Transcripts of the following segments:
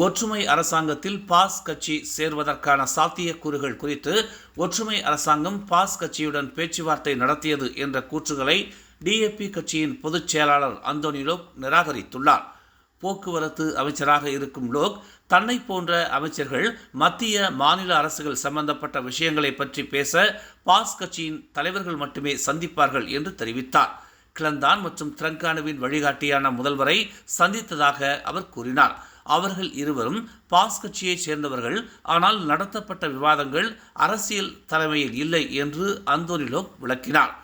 ஒற்றுமை அரசாங்கத்தில் பாஸ் கட்சி சேர்வதற்கான சாத்தியக்கூறுகள் குறித்து ஒற்றுமை அரசாங்கம் பாஸ் கட்சியுடன் பேச்சுவார்த்தை நடத்தியது என்ற கூற்றுகளை டிஏபி கட்சியின் பொதுச் செயலாளர் அந்தோனி லோக் நிராகரித்துள்ளார். போக்குவரத்து அமைச்சராக இருக்கும் லோக் தன்னை போன்ற அமைச்சர்கள் மத்திய மாநில அரசுகள் சம்பந்தப்பட்ட விஷயங்களை பற்றி பேச பாஸ் கட்சியின் தலைவர்கள் மட்டுமே சந்திப்பார்கள் என்று தெரிவித்தார். கிளந்தான் மற்றும் திரங்கானுவின் வழிகாட்டியான முதல்வரை சந்தித்ததாக அவர் கூறினார். அவர்கள் இருவரும் பாஸ் கட்சியைச் சேர்ந்தவர்கள். ஆனால் நடத்தப்பட்ட விவாதங்கள் அரசியல் தலைமையில் இல்லை என்று அந்தோனிலோக் விளக்கினார்.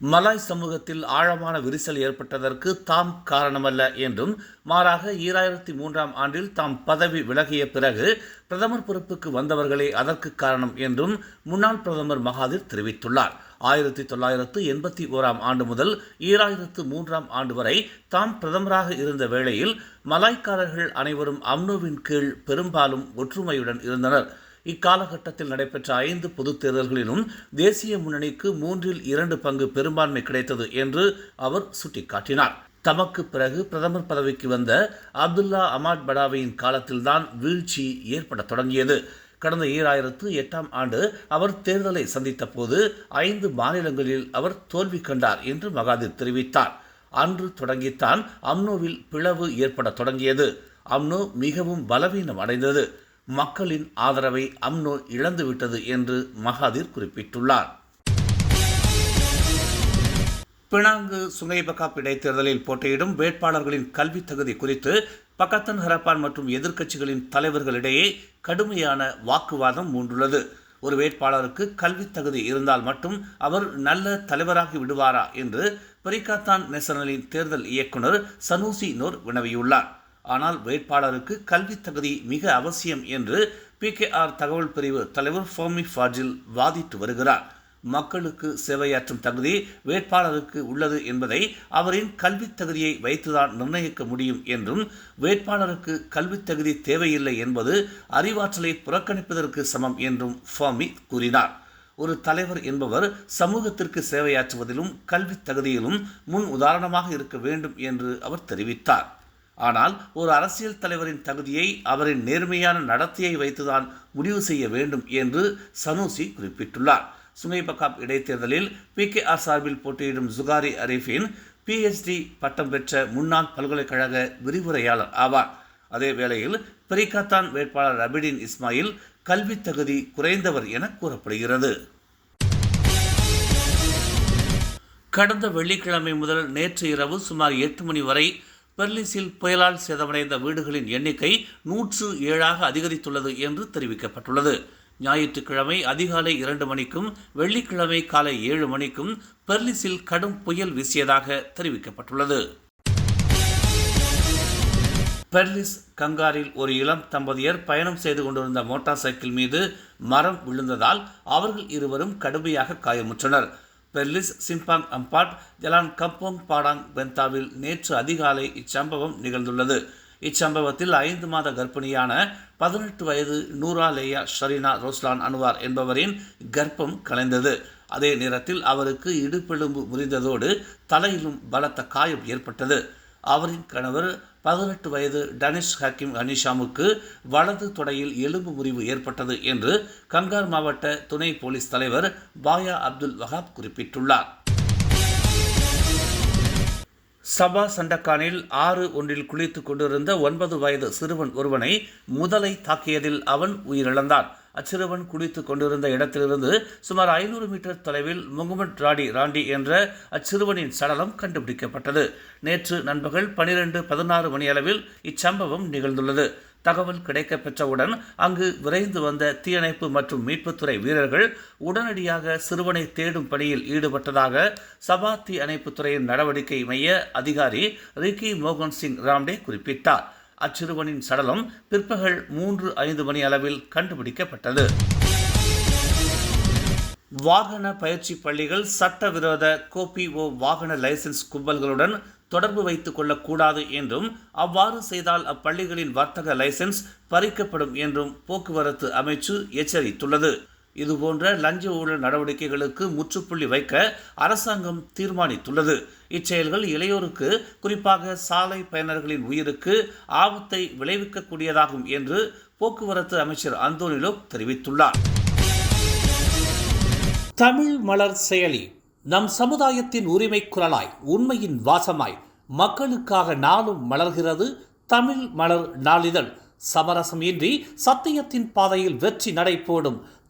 மலாய் சமூகத்தில் ஆழமான விரிசல் ஏற்பட்டதற்கு தாம் காரணமல்ல என்றும் மாறாக ஈராயிரத்தி மூன்றாம் ஆண்டில் தாம் பதவி விலகிய பிறகு பிரதமர் பொறுப்புக்கு வந்தவர்களே அதற்கு காரணம் என்றும் முன்னாள் பிரதமர் மகாதிர் தெரிவித்துள்ளார். ஆயிரத்தி தொள்ளாயிரத்து எண்பத்தி ஓராம் ஆண்டு முதல் ஈராயிரத்து மூன்றாம் ஆண்டு வரை தாம் பிரதமராக இருந்த வேளையில் மலாய்க்காரர்கள் அனைவரும் அம்னோவின் கீழ் பெரும்பாலும் ஒற்றுமையுடன் இருந்தனர். இக்காலகட்டத்தில் நடைபெற்ற ஐந்து பொதுத் தேர்தல்களிலும் தேசிய முன்னணிக்கு மூன்றில் இரண்டு பங்கு பெரும்பான்மை கிடைத்தது என்று அவர் சுட்டிக்காட்டினார். தமக்கு பிறகு பிரதமர் பதவிக்கு வந்த அப்துல்லா அமாட் படாவியின் காலத்தில்தான் வீழ்ச்சி ஏற்பட தொடங்கியது. கடந்த ஈராயிரத்து எட்டாம் ஆண்டு அவர் தேர்தலை சந்தித்த போது ஐந்து மாநிலங்களில் அவர் தோல்வி கண்டார் என்று மகாதிர் தெரிவித்தார். அன்று தொடங்கித்தான் அம்னோவில் பிளவு ஏற்பட தொடங்கியது. அம்னோ மிகவும் பலவீனம் அடைந்தது. மக்களின் ஆதரவை அம்னோ இழந்துவிட்டது என்று மகாதீர் குறிப்பிட்டுள்ளார். பினாங்கு சுங்கைபகாப் இடைத்தேர்தலில் போட்டியிடும் வேட்பாளர்களின் கல்வி தகுதி குறித்து பக்கத்தன் ஹரப்பான் மற்றும் எதிர்க்கட்சிகளின் தலைவர்களிடையே கடுமையான வாக்குவாதம் மூண்டுள்ளது. ஒரு வேட்பாளருக்கு கல்வி தகுதி இருந்தால் மட்டும் அவர் நல்ல தலைவராகி விடுவாரா என்று பெரிகாத்தான் நேசனலின் தேர்தல் இயக்குனர் சனூசி நோர் வினவியுள்ளார். ஆனால் வேட்பாளருக்கு கல்வி தகுதி மிக அவசியம் என்று பிகேஆர் தகவல் பிரிவு தலைவர் ஃபோமி ஃபாஜில் வாதிட்டு வருகிறார். மக்களுக்கு சேவையாற்றும் தகுதி வேட்பாளருக்கு உள்ளது என்பதை அவரின் கல்வித் தகுதியை வைத்துதான் நிர்ணயிக்க முடியும் என்றும் வேட்பாளருக்கு கல்வித் தகுதி தேவையில்லை என்பது அறிவாற்றலை புறக்கணிப்பதற்கு சமம் என்றும் ஃபாமி கூறினார். ஒரு தலைவர் என்பவர் சமூகத்திற்கு சேவையாற்றுவதிலும் கல்வித் தகுதியிலும் முன் உதாரணமாக இருக்க வேண்டும் என்று அவர் தெரிவித்தார். ஆனால் ஒரு அரசியல் தலைவரின் தகுதியை அவரின் நேர்மையான நடத்தையை வைத்துதான் முடிவு செய்ய வேண்டும் என்று சனூசி குறிப்பிட்டுள்ளார். சுங்கைபக்காப் இடைத்தேர்தலில் பி. கே. ஆர். சார்பில் போட்டியிடும் ஜுகாரி அரீஃபின் பிஹெச்டி பட்டம் பெற்ற முன்னாள் பல்கலைக்கழக விரிவுரையாளர் ஆவார். அதே வேளையில் பெரிகாத்தான் வேட்பாளர் ரபிடின் இஸ்மாயில் கல்வி தகுதி குறைந்தவர் என கூறப்படுகிறது. கடந்த வெள்ளிக்கிழமை முதல் நேற்று இரவு சுமார் எட்டு மணி வரை பெர்லிஸில் புயலால் சேதமடைந்த வீடுகளின் எண்ணிக்கை நூற்று ஏழாக அதிகரித்துள்ளது என்று தெரிவிக்கப்பட்டுள்ளது. ஞாயிற்றுக்கிழமை அதிகாலை இரண்டு மணிக்கும் வெள்ளிக்கிழமை காலை ஏழு மணிக்கும் பெர்லிஸில் கடும் புயல் வீசியதாக தெரிவிக்கப்பட்டுள்ளது. பெர்லிஸ் கங்காரில் ஒரு இளம் தம்பதியர் பயணம் செய்து கொண்டிருந்த மோட்டார் சைக்கிள் மீது மரம் விழுந்ததால் அவர்கள் இருவரும் கடுமையாக காயமுற்றனர். Perlis Simpang Ampat Jalan Kampung Padang பென்தாவில் நேற்று அதிகாலை இச்சம்பவம் நிகழ்ந்துள்ளது. இச்சம்பவத்தில் ஐந்து மாத கர்ப்பிணியான பதினெட்டு வயது Nura Leya Sharina Roslan Anuar என்பவரின் கர்ப்பம் கலைந்தது. அதே நேரத்தில் அவருக்கு இடுப்பெலும்பு முறிந்ததோடு தலையிலும் பலத்த காயம் ஏற்பட்டது. அவரின் கணவர் பதினெட்டு வயது டனிஷ் ஹக்கீம் அனிஷாமுக்கு வலது தொடையில் எலும்பு முறிவு ஏற்பட்டது என்று கங்கார் மாவட்ட துணை போலீஸ் தலைவர் பாயா அப்துல் வஹாப் குறிப்பிட்டுள்ளார். சபா சண்டக்கானில் ஆறு ஒன்றில் குளித்துக் கொண்டிருந்த ஒன்பது வயது சிறுவன் ஒருவனை முதலை தாக்கியதில் அவன் உயிரிழந்தான். அச்சிறுவன் குளித்து கொண்டிருந்த இடத்திலிருந்து சுமார் ஐநூறு மீட்டர் தொலைவில் முகமட் ராடி ராண்டி என்ற அச்சிறுவனின் சடலம் கண்டுபிடிக்கப்பட்டது. நேற்று நண்பகல் பனிரெண்டு பதினாறு மணியளவில் இச்சம்பவம் நிகழ்ந்துள்ளது. தகவல் கிடைக்கப்பெற்றவுடன் அங்கு விரைந்து வந்த தீயணைப்பு மற்றும் மீட்புத்துறை வீரர்கள் உடனடியாக சிறுவனை தேடும் பணியில் ஈடுபட்டதாக சபா தீயணைப்புத்துறையின் நடவடிக்கை மைய அதிகாரி ரிக்கி மோகன் சிங் ராம்டே குறிப்பிட்டார். அச்சிறுவனின் சடலம் பிற்பகல் மூன்று ஐந்து மணி அளவில் கண்டுபிடிக்கப்பட்டது. வாகன பயிற்சி பள்ளிகள் சட்டவிரோத கோபிஓ வாகன லைசன்ஸ் கும்பல்களுடன் தொடர்பு வைத்துக் கொள்ளக்கூடாது என்றும் அவ்வாறு செய்தால் அப்பள்ளிகளின் வர்த்தக லைசன்ஸ் பறிக்கப்படும் என்றும் போக்குவரத்து அமைச்சு எச்சரித்துள்ளது. இதுபோன்ற லஞ்ச ஊழல் நடவடிக்கைகளுக்கு முற்றுப்புள்ளி வைக்க அரசாங்கம் தீர்மானித்துள்ளது. இச்செயல்கள் இளையோருக்கு குறிப்பாக சாலை பயனர்களின் உயிருக்கு ஆபத்தை விளைவிக்கக்கூடியதாகும் என்று போக்குவரத்து அமைச்சர் அந்தோனிலோ தெரிவித்துள்ளார். தமிழ் மலர் செயலி நம் சமுதாயத்தின் உரிமை குரலாய் உண்மையின் வாசமாய் மக்களுக்காக நாளும் மலர்கிறது தமிழ் மலர் நாளிதழ். சமரசம் இன்றி சத்தியத்தின் பாதையில் வெற்றி நடை போடும்